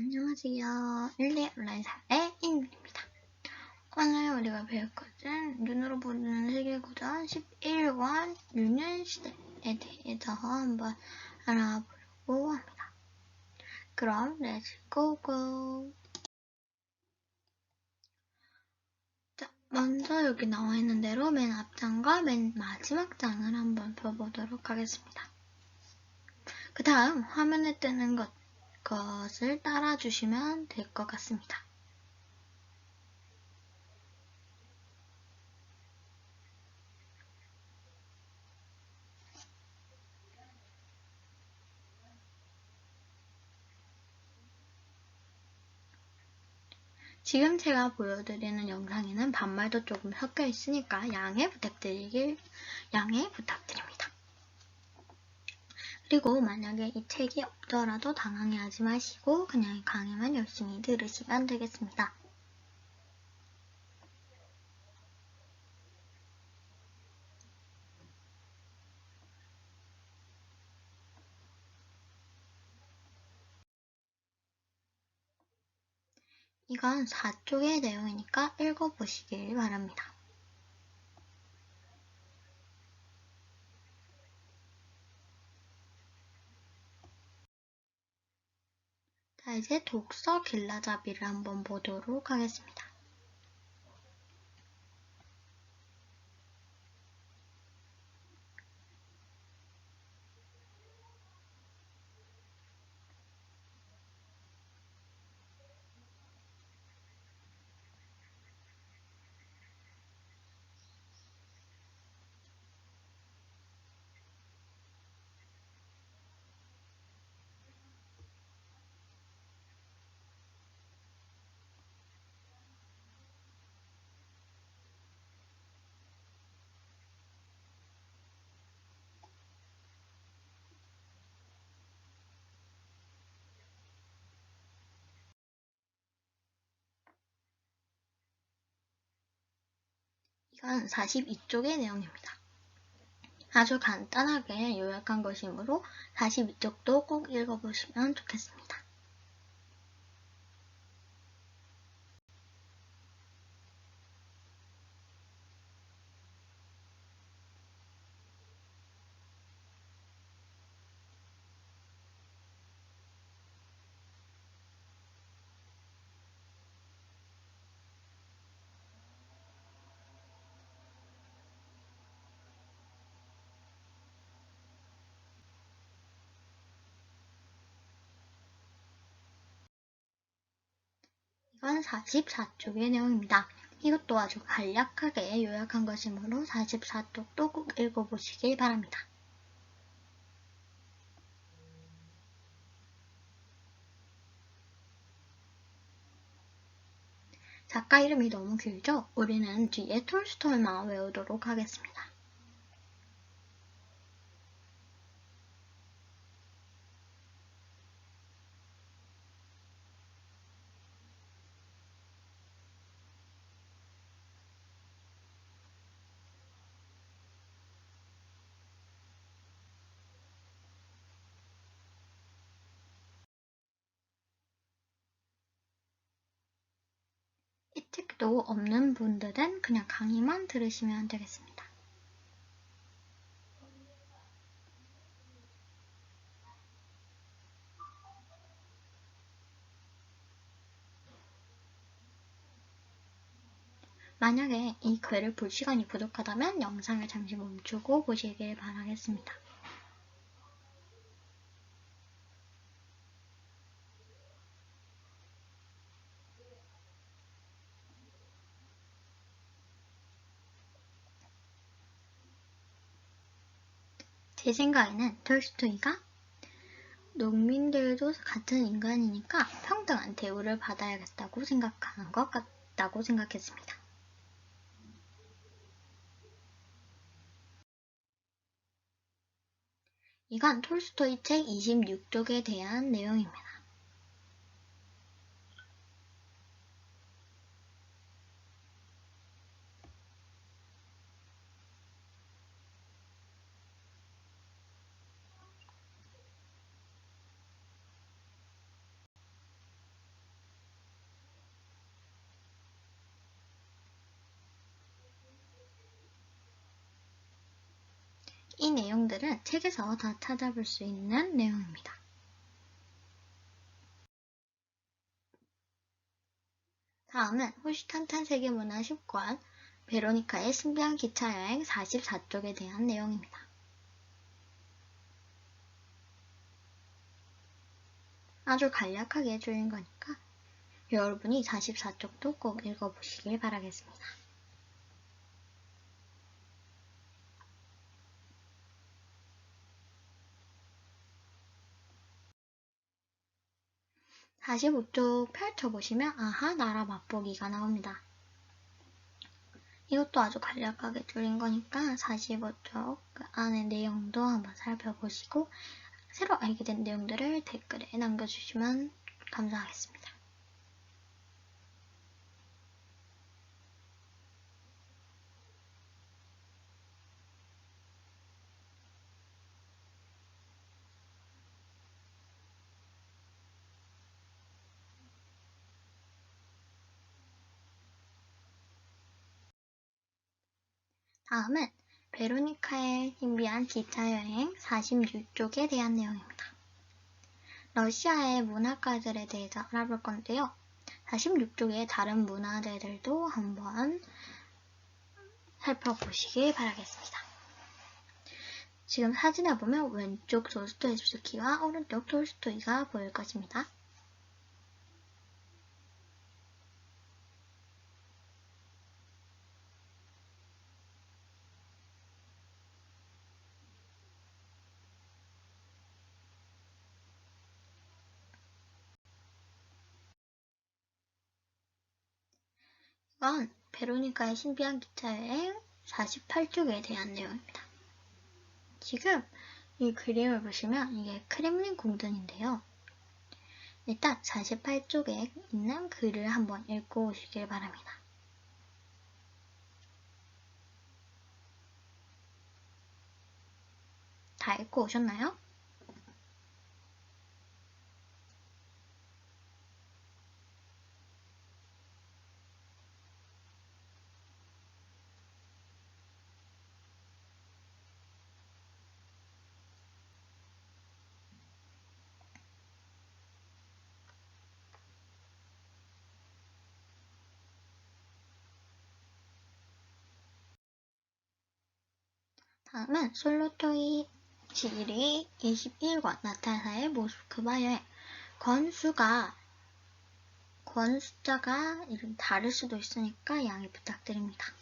안녕하세요. 1리 온라인사의 인입니다. 오늘 우리가 배울 것은 눈으로 보는 세계구전 11권 유년시대에 대해서 한번 알아보려고 합니다. 그럼 렛츠 고고! 자, 먼저 여기 나와 있는 대로 맨 앞장과 맨 마지막 장을 한번 펴보도록 하겠습니다. 그 다음 화면에 뜨는 것 것을 따라주시면 될 것 같습니다. 지금 제가 보여드리는 영상에는 반말도 조금 섞여 있으니까 양해 부탁드리길 양해 부탁드립니다. 그리고 만약에 이 책이 없더라도 당황해하지 마시고 그냥 강의만 열심히 들으시면 되겠습니다. 이건 4쪽의 내용이니까 읽어보시길 바랍니다. 자, 이제 독서 길라잡이를 한번 보도록 하겠습니다. 이건 42쪽의 내용입니다. 아주 간단하게 요약한 것이므로 42쪽도 꼭 읽어보시면 좋겠습니다. 이건 44쪽의 내용입니다. 이것도 아주 간략하게 요약한 것이므로 44쪽도 꼭 읽어보시길 바랍니다. 작가 이름이 너무 길죠? 우리는 뒤에 톨스토이만 외우도록 하겠습니다. 이 책도 없는 분들은 그냥 강의만 들으시면 되겠습니다. 만약에 이 글을 볼 시간이 부족하다면 영상을 잠시 멈추고 보시길 바라겠습니다. 제 생각에는 톨스토이가 농민들도 같은 인간이니까 평등한 대우를 받아야겠다고 생각하는 것 같다고 생각했습니다. 이건 톨스토이 책 26쪽에 대한 내용입니다. 이 내용들은 책에서 다 찾아볼 수 있는 내용입니다. 다음은 호시탄탄 세계문화 10권 베로니카의 신비한 기차여행 44쪽에 대한 내용입니다. 아주 간략하게 줄인 거니까 여러분이 44쪽도 꼭 읽어보시길 바라겠습니다. (45쪽) 펼쳐보시면 아하 나라 맛보기가 나옵니다. 이것도 아주 간략하게 줄인 거니까 45쪽 그 안의 내용도 한번 살펴보시고 새로 알게 된 내용들을 댓글에 남겨주시면 감사하겠습니다. 다음은 베로니카의 신비한 기차 여행 46쪽에 대한 내용입니다. 러시아의 문화가들에 대해서 알아볼 건데요. 46쪽의 다른 문화재들도 한번 살펴보시길 바라겠습니다. 지금 사진에 보면 왼쪽 도스토옙스키와 오른쪽 톨스토이가 보일 것입니다. 이건 베로니카의 신비한 기차 여행 48쪽에 대한 내용입니다. 지금 이 그림을 보시면 이게 크렘린 궁전인데요. 일단 48쪽에 있는 글을 한번 읽고 오시길 바랍니다. 다 읽고 오셨나요? 다음은 솔로토이 지1위 21권 나타사의 모스크바 여행 권수가 권 숫자가 이름 다를 수도 있으니까 양해 부탁드립니다.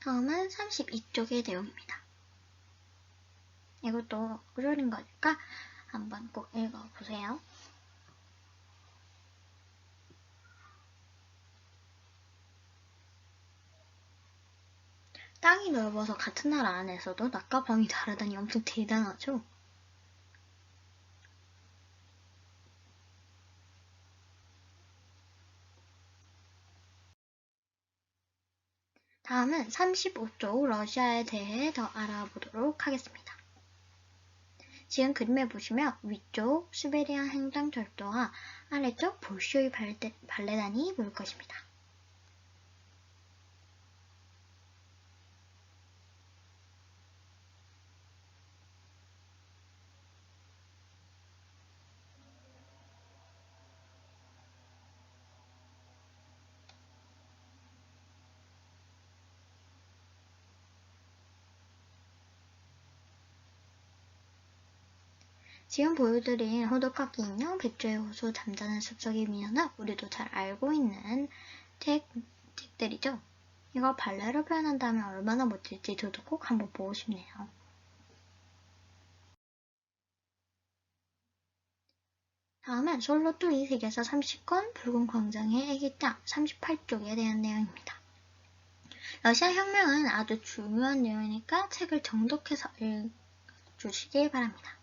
다음은 32쪽의 내용입니다. 이것도 꾸준인 거니까 한번 꼭 읽어보세요. 땅이 넓어서 같은 나라 안에서도 낮과 밤이 다르다니 엄청 대단하죠? 다음은 35쪽 러시아에 대해 더 알아보도록 하겠습니다. 지금 그림에 보시면 위쪽 시베리아 횡단철도와 아래쪽 볼쇼이 발레단이 보일 것입니다. 지금 보여드린 호두깎이 인형, 백조의 호수, 잠자는 숲속의 미녀는 우리도 잘 알고 있는 책, 책들이죠. 이거 발레로 표현한다면 얼마나 멋질지 저도 꼭 한번 보고 싶네요. 다음은 솔로 뚜이 세계사 30권 붉은 광장의 애기땅 38쪽에 대한 내용입니다. 러시아 혁명은 아주 중요한 내용이니까 책을 정독해서 읽어주시길 바랍니다.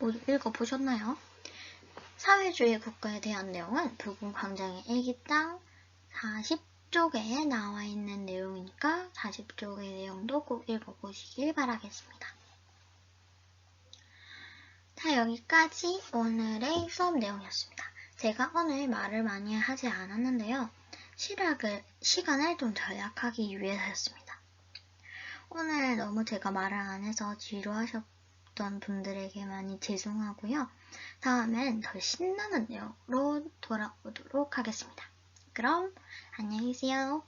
모두 읽어보셨나요? 사회주의 국가에 대한 내용은 붉은 광장의 일기장 40쪽에 나와 있는 내용이니까 40쪽의 내용도 꼭 읽어보시길 바라겠습니다. 자, 여기까지 오늘의 수업 내용이었습니다. 제가 오늘 말을 많이 하지 않았는데요. 시락을, 시간을 좀 절약하기 위해서였습니다. 오늘 너무 제가 말을 안 해서 지루하셨 던 분들에게 많이 죄송하고요. 다음엔 더 신나는 내용으로 돌아오도록 하겠습니다. 그럼 안녕히 계세요.